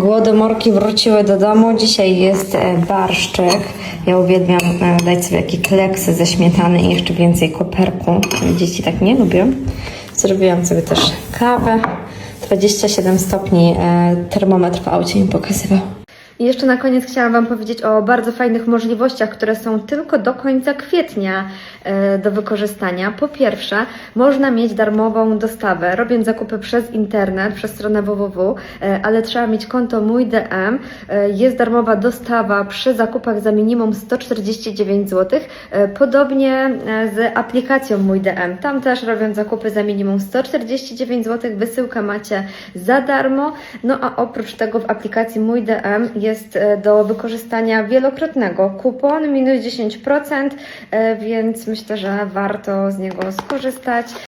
Głodomorki wróciły do domu. Dzisiaj jest e, barszczyk. Ja uwielbiam e, dać sobie jakieś kleksy ze śmietany i jeszcze więcej koperku. Dzieci tak nie lubią. Zrobiłam sobie też kawę. 27 stopni e, termometr w aucie mi pokazywał. I jeszcze na koniec chciałam Wam powiedzieć o bardzo fajnych możliwościach, które są tylko do końca kwietnia do wykorzystania. Po pierwsze, można mieć darmową dostawę, robiąc zakupy przez internet, przez stronę www, e, ale trzeba mieć konto Mój DM. E, Jest darmowa dostawa przy zakupach za minimum 149 zł. E, Podobnie e, z aplikacją Mój DM. Tam też robiąc zakupy za minimum 149 zł, wysyłkę macie za darmo. No a oprócz tego w aplikacji Mój DM jest e, do wykorzystania wielokrotnego kupon minus 10%, e, więc myślę, że warto z niego skorzystać.